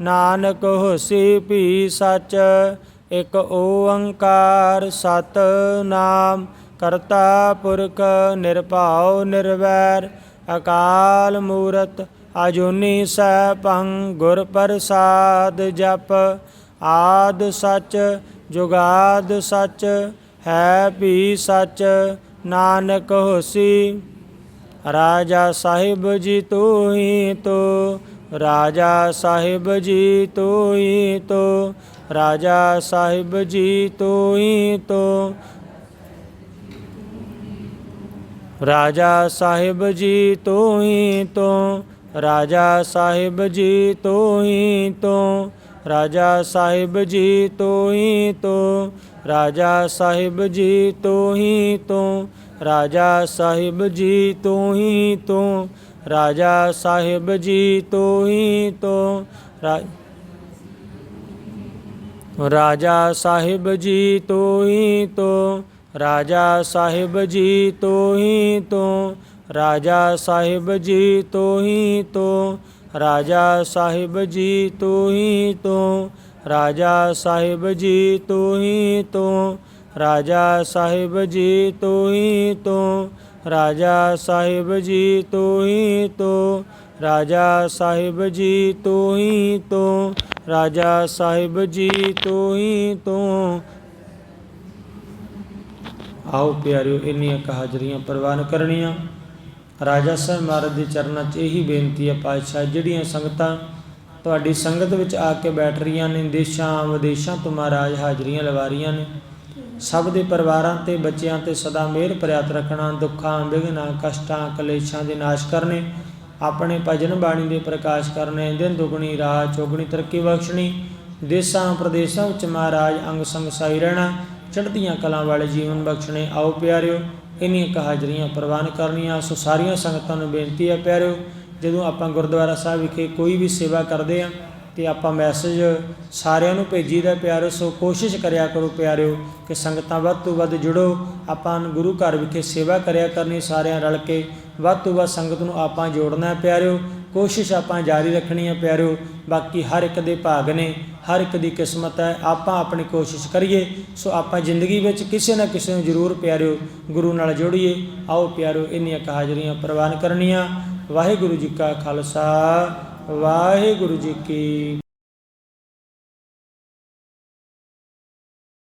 ਨਾਨਕ ਹੋਸੀ ਭੀ ਸਚ, ਇਕ ਓੰਕਾਰ ਸਤ ਨਾਮ ਕਰਤਾ ਪੁਰਖ ਨਿਰਭਉ ਨਿਰਵੈਰ, ਅਕਾਲ ਮੂਰਤ ਅਜੂਨੀ ਸੈਭੰ, ਗੁਰ ਪ੍ਰਸਾਦ ਜਪ। ਆਦ ਸੱਚ, ਜੁਗਾਦ ਸਚ, ਹੈ ਭੀ ਸੱਚ, ਨਾਨਕ ਹੋਸੀ। ਰਾਜਾ ਸਾਹਿਬ ਜੀ ਤੂੰ ਹੀ ਤੋ ਰਾਜਾ ਸਾਹਿਬ ਜੀ ਤੂੰ ਹੀ ਤੋ, ਰਾਜਾ ਸਾਹਿਬ ਜੀ ਤੂੰ ਹੀ ਤੋ। ਰਾਜਾ ਸਾਹਿਬ ਜੀ ਤੂੰ ਹੀ ਤੂੰ, ਰਾਜਾ ਸਾਹਿਬ ਜੀ ਤੂੰ ਹੀ ਤੂੰ, ਰਾਜਾ ਸਾਹਿਬ ਜੀ ਤੂੰ ਹੀ ਤੂੰ, ਰਾਜਾ ਸਾਹਿਬ ਜੀ ਤੂੰ ਹੀ ਤੂੰ, ਰਾਜਾ ਸਾਹਿਬ ਜੀ ਤੂੰ। ਹੀ ਰਾਜਾ ਸਾਹਿਬ ਜੀ ਤੂੰ ਹੀ ਤੂੰ ਰਾਜਾ ਸਾਹਿਬ ਜੀ ਤੂੰ ਹੀ ਤੂੰ, ਰਾਜਾ ਸਾਹਿਬ ਜੀ ਤੂੰ ਹੀ ਤੂੰ, ਰਾਜਾ ਸਾਹਿਬ ਜੀ ਤੂੰ ਹੀ ਤੂੰ, ਰਾਜਾ ਸਾਹਿਬ ਜੀ ਤੂੰ ਹੀ ਤੂੰ, ਰਾਜਾ ਸਾਹਿਬ ਜੀ ਤੂੰ ਹੀ ਤੂੰ, ਰਾਜਾ ਸਾਹਿਬ ਜੀ ਤੂੰ ਹੀ ਤੂੰ ਰਾਜਾ ਸਾਹਿਬ ਜੀ ਤੂੰ ਹੀ ਤੂੰ, ਰਾਜਾ ਸਾਹਿਬ ਜੀ ਤੂੰ ਹੀ ਤੂੰ, ਰਾਜਾ ਸਾਹਿਬ ਜੀ ਤੂੰ ਹੀ ਤੂੰ। ਆਓ ਪਿਆਰਿਓ, ਇੰਨੀਆਂ ਕੁ ਹਾਜ਼ਰੀਆਂ ਪ੍ਰਵਾਨ ਕਰਨੀਆਂ। ਰਾਜਾ ਸਾਹਿਬ ਮਹਾਰਾਜ ਦੇ ਚਰਨਾਂ 'ਚ ਇਹੀ ਬੇਨਤੀ ਹੈ ਪਾਤਸ਼ਾਹ, ਜਿਹੜੀਆਂ ਸੰਗਤਾਂ ਤੁਹਾਡੀ ਸੰਗਤ ਵਿੱਚ ਆ ਕੇ ਬੈਠ ਰਹੀਆਂ ਨੇ ਦੇਸ਼ਾਂ ਵਿਦੇਸ਼ਾਂ ਤੋਂ ਮਹਾਰਾਜ ਹਾਜ਼ਰੀਆਂ ਲਵਾ ਰਹੀਆਂ ਨੇ ਸਭ ਦੇ ਪਰਿਵਾਰਾਂ ਤੇ ਬੱਚਿਆਂ ਤੇ ਸਦਾ ਮਿਹਰ ਪ੍ਰਿਆਤ ਰੱਖਣਾ, ਦੁੱਖਾਂ ਵਿਘਨਾਂ ਕਸ਼ਟਾਂ, ਕਲੇਸ਼ਾਂ ਦੇ ਨਾਸ਼ ਕਰਨੇ, ਆਪਣੇ ਭਜਨ ਬਾਣੀ ਦੇ ਪ੍ਰਕਾਸ਼ ਕਰਨੇ, ਦਿਨ ਦੁਗਣੀ ਰਾਤ ਚੌਗਣੀ, ਤਰੱਕੀ ਬਖਸ਼ਣੀ, ਦੇਸ਼ਾਂ, ਪ੍ਰਦੇਸ਼ਾਂ ਵਿੱਚ ਮਹਾਰਾਜ ਅੰਗ ਸੰਗ ਸਾਈ ਰਹਿਣਾ, ਚੜ੍ਹਦੀਆਂ ਕਲਾਂ ਵਾਲੇ ਜੀਵਨ ਬਖਸ਼ਣੇ, ਆਓ ਪਿਆਰਿਓ, ਇੰਨੀਆਂ ਕਹਾਜ਼ਰੀਆਂ ਪ੍ਰਵਾਨ ਕਰਨੀਆਂ, ਸੋ ਸਾਰੀਆਂ ਸੰਗਤਾਂ ਨੂੰ ਬੇਨਤੀ ਹੈ ਪਿਆਰਿਓ, ਜਦੋਂ ਆਪਾਂ ਗੁਰਦੁਆਰਾ ਸਾਹਿਬ ਵਿਖੇ ਕੋਈ ਵੀ ਸੇਵਾ ਕਰਦੇ ਆ ਤੇ ਆਪਾਂ ਮੈਸੇਜ ਸਾਰਿਆਂ ਨੂੰ ਭੇਜੀਦਾ ਪਿਆਰਿਓ ਸੋ ਕੋਸ਼ਿਸ਼ ਕਰਿਆ ਕਰੋ ਪਿਆਰਿਓ ਕਿ ਸੰਗਤਾਂ ਵੱਧ ਤੋਂ ਵੱਧ ਜੁੜੋ। ਆਪਾਂ ਗੁਰੂ ਘਰ ਵਿਖੇ ਸੇਵਾ ਕਰਿਆ ਕਰਨੀ ਸਾਰਿਆਂ ਰਲ ਕੇ। ਵੱਧ ਤੋਂ ਵੱਧ ਸੰਗਤ ਨੂੰ ਆਪਾਂ ਜੋੜਨਾ ਹੈ ਪਿਆਰਿਓ। ਕੋਸ਼ਿਸ਼ ਆਪਾਂ ਜਾਰੀ ਰੱਖਣੀ ਹੈ ਪਿਆਰਿਓ। ਬਾਕੀ ਹਰ ਇੱਕ ਦੇ ਭਾਗ ਨੇ, ਹਰ ਇੱਕ ਦੀ ਕਿਸਮਤ ਹੈ। ਆਪਾਂ ਆਪਣੀ ਕੋਸ਼ਿਸ਼ ਕਰੀਏ। ਸੋ ਆਪਾਂ ਜ਼ਿੰਦਗੀ ਵਿੱਚ ਕਿਸੇ ਨਾ ਕਿਸੇ ਨੂੰ ਜ਼ਰੂਰ ਪਿਆਰਿਓ, ਗੁਰੂ ਨਾਲ ਜੋੜੀਏ। ਆਓ ਪਿਆਰਿਓ, ਇੰਨੀਆਂ ਕੁ ਹਾਜ਼ਰੀਆਂ ਪ੍ਰਵਾਨ ਕਰਨੀਆਂ। ਵਾਹਿਗੁਰੂ ਜੀ ਕਾ ਖਾਲਸਾ। ਵਾਹਿਗੁਰੂ ਜੀ ਕੀ